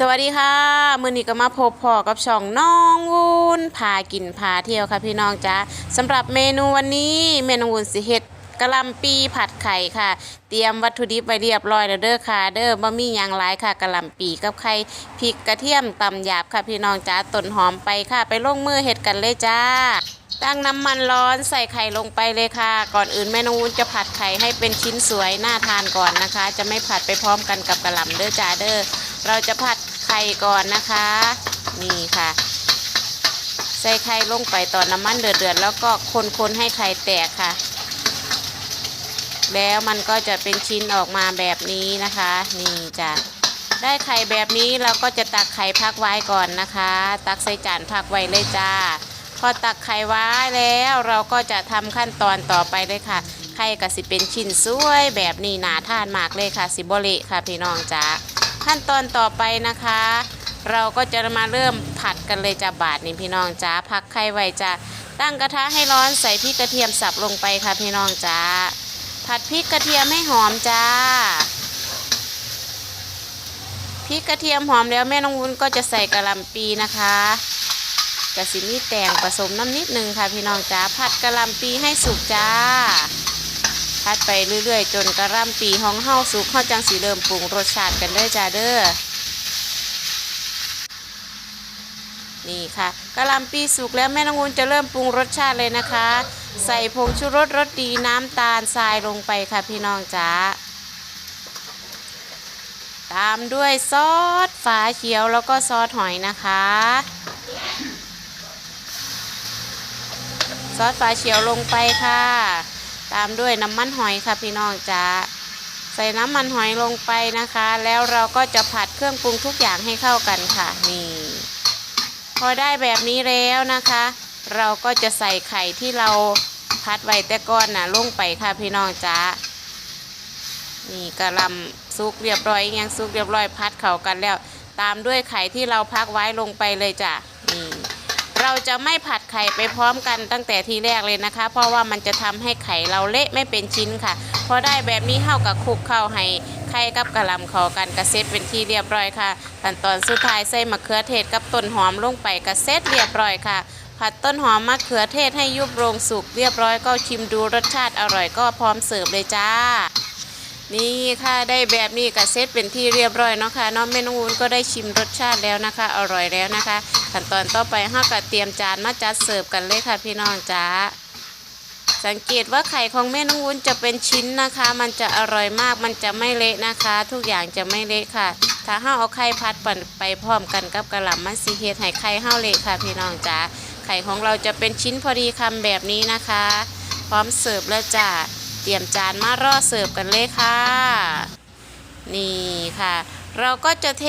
สวัสดีค่ะมือนี้ก็มาพบพอกับช่องน้องวุ้นพากินพาเที่ยวค่ะพี่น้องจ้าสำหรับเมนูวันนี้เมนูวุ้นสิเฮ็ดกะหล่ำปีผัดไข่ค่ะ เตรียมวัตถุดิบไว้เรียบร้อยแล้วเด้อค่ะ เด้อบ่มีหยังหลายค่ะกะหล่ำปีกับไข่พริกกระเทียมตำหยาบค่ะพี่น้องจ้าต้นหอมไปค่ะ ไปลงมือเฮ็ดกันเลยจ้า ตั้งน้ำมันร้อนใส่ไข่ลงไปเลยค่ะ ก่อนอื่นแม่น้องวุ้นจะผัดไข่ให้เป็นชิ้นสวยน่าทานก่อนนะคะ จะไม่ผัดไปพร้อมกันกับกะหล่ำเด้อจ้าเด้อเราจะผัด ไข่ก่อนนะคะ นี่ค่ะ ใส่ไข่ลงไปตอนน้ำมันเดือดๆแล้วก็คนๆให้ไข่แตกค่ะ แล้วมันก็จะเป็นชิ้นออกมาแบบนี้นะคะ นี่จ้ะได้ไข่แบบนี้เราก็จะตักไข่พักไว้ก่อนนะคะ ตักใส่จานพักไว้เลยจ้า พอตักไข่ไว้แล้วเราก็จะทำขั้นตอนต่อไปเลยค่ะ ไข่ก็สิเป็นชิ้นสวยแบบนี้หนาทานมากเลยค่ะ สิบเลค่ะพี่น้องจ้า ขั้นตอนต่อไปนะคะ เราก็จะมาเริ่มผัดกันเลยจ้าบาทนี่พี่น้องจ้าพักไข่ไว้จ้าตั้งกระทะให้ร้อนใส่พริกกระเทียมสับลงไปค่ะพี่น้องจ้าผัดพริกกระเทียมให้หอมจ้าพริกกระเทียมหอมแล้วแม่น้องวุ้นก็จะใส่กระหลำปีนะคะกระสิมีแตงผสมน้ำนิดนึงค่ะพี่น้องจ้าผัดกระหลำปีให้สุกจ้า พัดไปเรื่อยๆ จนกระหล่ำปีห้องเฮาสุกเฮาจังสีเริ่มปรุงรสชาติกันเด้อจ้าเด้อนี่ค่ะกะหล่ำปีสุกแล้วแม่น้องวุ้นจะเริ่มปรุงรสชาติเลยนะคะ ใส่ผงชูรสรสดีน้ำตาลทรายลงไปค่ะพี่น้องจ๋าตามด้วยซอสฝาเขียวแล้วก็ซอสหอยนะคะ ซอสฝาเขียวลงไปค่ะามด้วยน้ำมันหอยค่ะพี่น้องจ๋าใส่น้ำมันหอยลงไปนะคะ แล้วเราก็จะผัดเครื่องปรุงทุกอย่างให้เข้ากันค่ะนี่พอได้แบบนี้แล้วนะคะ เราก็จะใส่ไข่ที่เราพัดไว้แต่ก้อนน่ะลงไปค่ะพี่น้องจ๋านี่กระลำซุกเรียบร้อยยังซุกเรียบร้อยพัดเข้ากันแล้ว ตามด้วยไข่ที่เราพักไว้ลงไปเลยจ้ะ เราจะไม่ผัดไข่ไปพร้อมกันตั้งแต่ทีแรกเลยนะคะ เพราะว่ามันจะทำให้ไข่เราเละไม่เป็นชิ้นค่ะ พอได้แบบนี้เข้ากับคลุกเข้าให้ไข่กับกระลำเข้ากันกระเซ็ตเป็นที่เรียบร้อยค่ะขั้นตอนสุดท้ายใส่มะเขือเทศกับต้นหอมลงไปกระเซ็ตเรียบร้อยค่ะผัดต้นหอมมะเขือเทศให้ยุบลงสุกเรียบร้อยก็ชิมดูรสชาติอร่อยก็พร้อมเสิร์ฟเลยจ้า นี่ค่ะได้แบบนี้กระเซ็ตเป็นที่เรียบร้อยเนาะค่ะน้องเมนูนก็ได้ชิมรสชาติแล้วนะคะ อร่อยแล้วนะคะขั้นตอนต่อไปห้าก็เตรียมจานมาจัดเสิร์ฟกันเลยค่ะพี่น้องจ้าสังเกตว่าไข่ของแม่น้องวุ้นจะเป็นชิ้นนะคะ มันจะอร่อยมากมันจะไม่เละนะคะ ทุกอย่างจะไม่เละค่ะ ถ้าห้าเอาไข่พัดปั่นไปพร้อมกันกับกระหล่ำมันสีเฮ็ดให้ไข่ห้าเละค่ะ พี่น้องจ้าไข่ของเราจะเป็นชิ้นพอดีคำแบบนี้นะคะ พร้อมเสิร์ฟแล้วจ้า เตรียมจานมารอเสิร์ฟกันเลยค่ะ นี่ค่ะ เราก็จะเท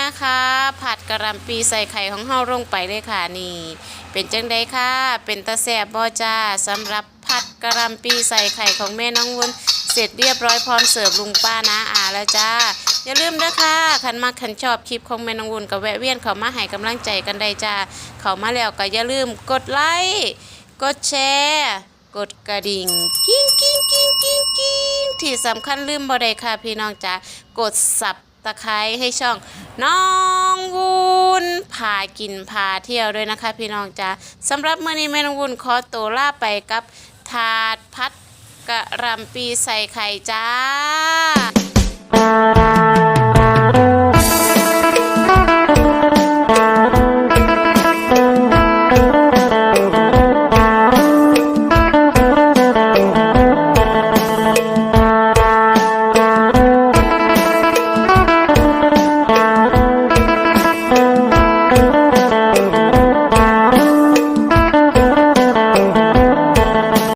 นะคะ ผัดกระหลำปีใส่ไข่ของเฮาลงไปเลยค่ะนี่ เป็นจังไดค่ะ เป็นตะแสบบ่จ้าสำหรับผัดกระหลำปีใส่ไข่ของแม่น้องวุ้นเสร็จเรียบร้อยพร้อมเสิร์ฟลุงป้านะอาแล้วจ้า อย่าลืมนะคะคันมักคันชอบคลิปของแม่น้องวุนก็แวะเวียนเขามาให้กำลังใจกันได้จ้า เขามาแล้วก็อย่าลืมกดไลค์ กดแชร์ กดกระดิ่งกิ้งกิ้งกิ้งกิ้งกิ้งที่สำคัญลืมบ่ได้ค่ะพี่น้องจ๋ากดสับตะไคร้ให้ช่องน้องวุ้นพากินพาเที่ยวด้วยนะคะ พี่น้องจ๋าสำหรับมื้อนี้แม่น้องวุ้นขอตัวลาไปกับถาดพัดกระหลำปีใส่ไข่จ้า